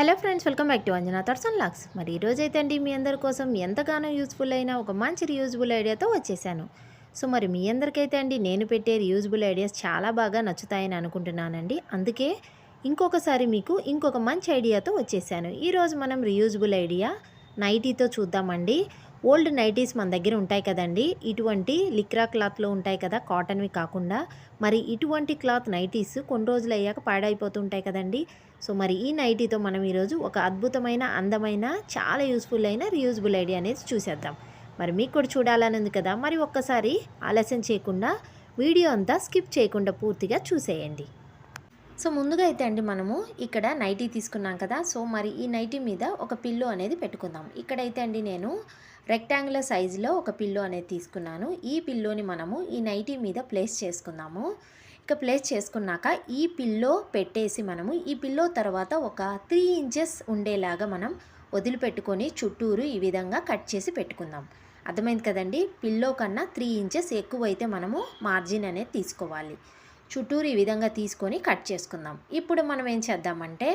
Hello friends welcome back to Anjana threads and laces. మరి ఈరోజైతే అండి మీ అందరి కోసం ఎంతగానో యూస్ఫుల్ అయిన ఒక మంచి రియూజబుల్ ఐడియాతో వచ్చేసాను. సో మరి మీ అందరికైతే అండి నేను పెట్టే రియూజబుల్ ఐడియాస్ చాలా బాగా నచ్చుతాయని అనుకుంటున్నానండి. అందుకే ఇంకొకసారి మీకు ఇంకొక మంచి ఐడియాతో వచ్చేసాను. ఈరోజు మనం రియూజబుల్ ఐడియా నైటీతో చూద్దామండి. ఓల్డ్ నైటీస్ మన దగ్గర ఉంటాయి కదండి. ఇటువంటి లిక్రా క్లాత్లో ఉంటాయి కదా కాటన్వి కాకుండా మరి ఇటువంటి క్లాత్ నైటీస్ కొన్ని రోజులు అయ్యాక పాడైపోతుంటాయి కదండి. సో మరి ఈ నైటీతో మనం ఈరోజు ఒక అద్భుతమైన అందమైన చాలా యూస్ఫుల్ అయిన రియూజబుల్ ఐడియా అనేది చూసేద్దాం. మరి మీకు కూడా చూడాలని ఉంది కదా మరి ఒక్కసారి ఆలస్యం చేయకుండా వీడియో అంతా స్కిప్ చేయకుండా పూర్తిగా చూసేయండి. సో ముందుగా అయితే అండి మనము ఇక్కడ నైటీ తీసుకున్నాం కదా సో మరి ఈ నైటీ మీద ఒక పిల్లో అనేది పెట్టుకుందాం. ఇక్కడైతే అండి నేను రెక్టాంగులర్ సైజులో ఒక పిల్లో అనేది తీసుకున్నాను. ఈ పిల్లోని మనము ఈ నైటీ మీద ప్లేస్ చేసుకుందాము. ఇక ప్లేస్ చేసుకున్నాక ఈ పిల్లో పెట్టేసి మనము ఈ పిల్లో తర్వాత ఒక త్రీ ఇంచెస్ ఉండేలాగా మనం వదిలిపెట్టుకొని చుట్టూరు ఈ విధంగా కట్ చేసి పెట్టుకుందాం. అర్థమైంది కదండి? పిల్లో కన్నా త్రీ ఇంచెస్ ఎక్కువైతే మనము మార్జిన్ అనేది తీసుకోవాలి. చుట్టూరు ఈ విధంగా తీసుకొని కట్ చేసుకుందాం. ఇప్పుడు మనం ఏం చేద్దామంటే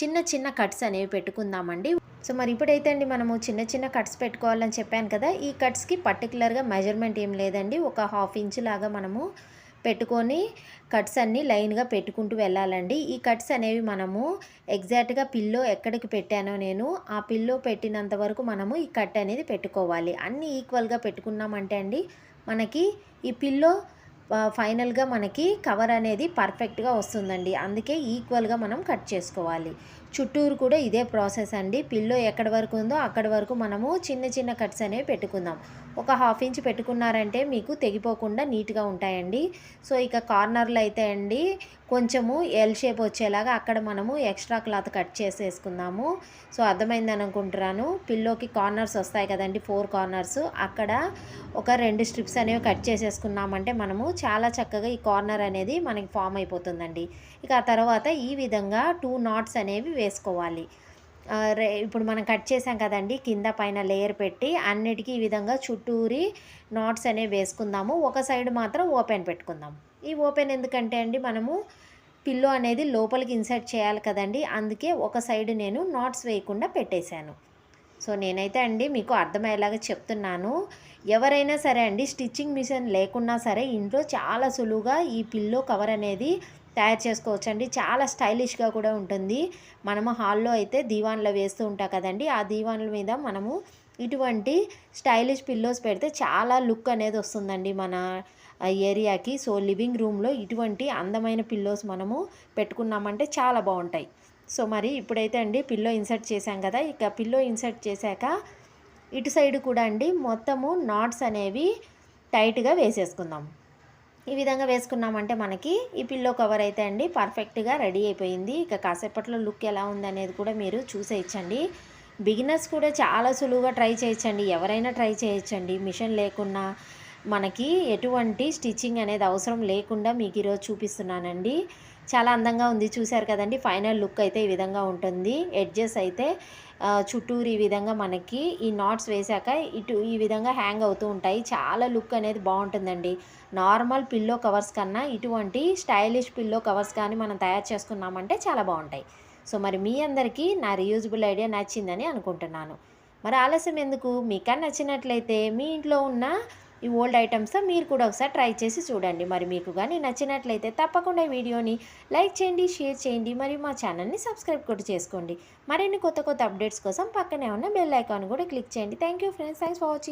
చిన్న చిన్న కట్స్ అనేవి పెట్టుకుందామండి. సో మరి ఇప్పుడైతే అండి మనము చిన్న చిన్న కట్స్ పెట్టుకోవాలని చెప్పాను కదా ఈ కట్స్కి పర్టికులర్గా మెజర్మెంట్ ఏం లేదండి. ఒక హాఫ్ ఇంచ్ లాగా మనము పెట్టుకొని కట్స్ అన్నీ లైన్గా పెట్టుకుంటూ వెళ్ళాలండి. ఈ కట్స్ అనేవి మనము ఎగ్జాక్ట్గా పిల్లో ఎక్కడికి పెట్టానో నేను ఆ పిల్లో పెట్టినంత వరకు మనము ఈ కట్ అనేది పెట్టుకోవాలి. అన్నీ ఈక్వల్గా పెట్టుకున్నామంటే అండి మనకి ఈ పిల్లో ఫైనల్గా మనకి కవర్ అనేది పర్ఫెక్ట్గా వస్తుందండి. అందుకే ఈక్వల్గా మనం కట్ చేసుకోవాలి. చుట్టూరు కూడా ఇదే ప్రాసెస్ అండి. పిల్లో ఎక్కడి వరకు ఉందో అక్కడి వరకు మనము చిన్న చిన్న కట్స్ అనేవి పెట్టుకుందాం. ఒక హాఫ్ ఇంచ్ పెట్టుకున్నారంటే మీకు తెగిపోకుండా నీట్గా ఉంటాయండి. సో ఇక కార్నర్లు అయితే అండి కొంచెము ఎల్ షేప్ వచ్చేలాగా అక్కడ మనము ఎక్స్ట్రా క్లాత్ కట్ చేసేసుకుందాము. సో అర్థమైందని అనుకుంటున్నాను. పిల్లోకి కార్నర్స్ వస్తాయి కదండి ఫోర్ కార్నర్స్. అక్కడ ఒక రెండు స్ట్రిప్స్ అనేవి కట్ చేసేసుకున్నామంటే మనము చాలా చక్కగా ఈ కార్నర్ అనేది మనకి ఫామ్ అయిపోతుందండి. ఇక ఆ తర్వాత ఈ విధంగా టూ నాట్స్ అనేవి వేసుకోవాలి. ఇప్పుడు మనం కట్ చేసాం కదండి కింద పైన లేయర్ పెట్టి అన్నిటికీ ఈ విధంగా చుట్టూరి నాట్స్ అనేవి వేసుకుందాము. ఒక సైడ్ మాత్రం ఓపెన్ పెట్టుకుందాం. ఈ ఓపెన్ ఎందుకంటే అండి మనము పిల్లో అనేది లోపలికి ఇన్సర్ట్ చేయాలి కదండి అందుకే ఒక సైడ్ నేను నాట్స్ వేయకుండా పెట్టేశాను. సో నేనైతే అండి మీకు అర్థమయ్యేలాగా చెప్తున్నాను. ఎవరైనా సరే అండి స్టిచ్చింగ్ మిషన్ లేకున్నా సరే ఇంట్లో చాలా సులువుగా ఈ పిల్లో కవర్ అనేది తయారు చేసుకోవచ్చండి. చాలా స్టైలిష్గా కూడా ఉంటుంది. మనము హాల్లో అయితే దీవాన్లో వేస్తూ ఉంటాం కదండి. ఆ దీవాన్ల మీద మనము ఇటువంటి స్టైలిష్ పిల్లోస్ పెడితే చాలా లుక్ అనేది వస్తుందండి మన ఏరియాకి. సో లివింగ్ రూమ్లో ఇటువంటి అందమైన పిల్లోస్ మనము పెట్టుకున్నామంటే చాలా బాగుంటాయి. సో మరి ఇప్పుడైతే అండి పిల్లో ఇన్సర్ట్ చేశాం కదా! ఇక పిల్లో ఇన్సర్ట్ చేశాక ఇటు సైడ్ కూడా అండి మొత్తము నాట్స్ అనేవి టైట్గా వేసేసుకుందాం. ఈ విధంగా వేసుకున్నామంటే మనకి ఈ పిల్లో కవర్ అయితే అండి పర్ఫెక్ట్గా రెడీ అయిపోయింది. ఇక కాసేపట్లో లుక్ ఎలా ఉందనేది కూడా మీరు చూసేయచ్చండి. బిగినర్స్ కూడా చాలా సులువుగా ట్రై చేయొచ్చండి. ఎవరైనా ట్రై చేయొచ్చండి. మిషన్ లేకున్నా మనకి ఎటువంటి స్టిచ్చింగ్ అనేది అవసరం లేకుండా మీకు ఈరోజు చూపిస్తున్నానండి. చాలా అందంగా ఉంది. చూశారు కదండి? ఫైనల్ లుక్ అయితే ఈ విధంగా ఉంటుంది. ఎడ్జెస్ అయితే చుట్టూరు ఈ విధంగా మనకి ఈ నాట్స్ వేశాక ఇటు ఈ విధంగా హ్యాంగ్ అవుతూ ఉంటాయి. చాలా లుక్ అనేది బాగుంటుందండి. నార్మల్ పిల్లో కవర్స్ కన్నా ఇటువంటి స్టైలిష్ పిల్లో కవర్స్ కానీ మనం తయారు చేసుకున్నామంటే చాలా బాగుంటాయి. సో మరి మీ అందరికీ నా రియూజబుల్ ఐడియా నచ్చిందని అనుకుంటున్నాను. మరి ఆలస్యం ఎందుకు? మీకు నచ్చినట్లయితే మీ ఇంట్లో ఉన్న ఈ ఓల్డ్ ఐటమ్స్ మీరు కూడా ఒకసారి ట్రై చేసి చూడండి. మరి మీకు కానీ నచ్చినట్లయితే తప్పకుండా ఈ వీడియోని లైక్ చేయండి షేర్ చేయండి మరియు మా ఛానల్ని సబ్స్క్రైబ్ కూడా చేసుకోండి. మరిన్ని కొత్త కొత్త అప్డేట్స్ కోసం పక్కనే ఉన్న బెల్ ఐకాన్ కూడా క్లిక్ చేయండి. Thank you friends. Thanks for watching.